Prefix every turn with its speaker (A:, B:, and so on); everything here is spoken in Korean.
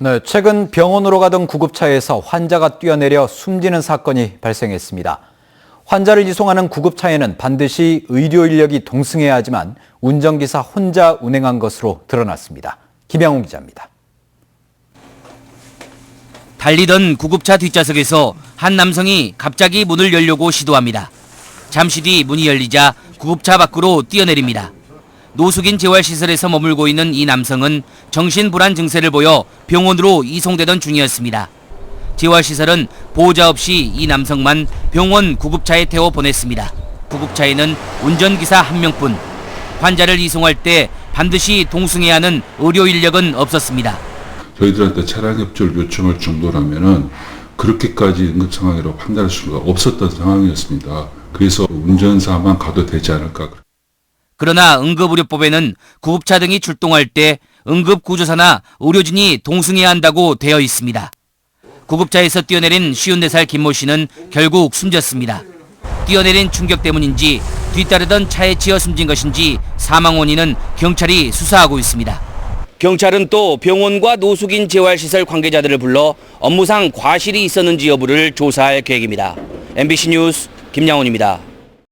A: 네, 최근 병원으로 가던 구급차에서 환자가 뛰어내려 숨지는 사건이 발생했습니다. 환자를 이송하는 구급차에는 반드시 의료 인력이 동승해야 하지만 운전기사 혼자 운행한 것으로 드러났습니다. 김양훈 기자입니다.
B: 달리던 구급차 뒷좌석에서 한 남성이 갑자기 문을 열려고 시도합니다. 잠시 뒤 문이 열리자 구급차 밖으로 뛰어내립니다. 노숙인 재활시설에서 머물고 있는 이 남성은 정신불안 증세를 보여 병원으로 이송되던 중이었습니다. 재활시설은 보호자 없이 이 남성만 병원 구급차에 태워 보냈습니다. 구급차에는 운전기사 한 명뿐. 환자를 이송할 때 반드시 동승해야 하는 의료 인력은 없었습니다.
C: 저희들한테 차량 협조를 요청할 정도라면은 그렇게까지 응급 상황이라고 판단할 수가 없었던 상황이었습니다. 그래서 운전사만 가도 되지 않을까.
B: 그러나 응급의료법에는 구급차 등이 출동할 때 응급구조사나 의료진이 동승해야 한다고 되어 있습니다. 구급차에서 뛰어내린 54살 김모 씨는 결국 숨졌습니다. 뛰어내린 충격 때문인지 뒤따르던 차에 치여 숨진 것인지 사망 원인은 경찰이 수사하고 있습니다. 경찰은 또 병원과 노숙인 재활시설 관계자들을 불러 업무상 과실이 있었는지 여부를 조사할 계획입니다. MBC 뉴스 김양훈입니다.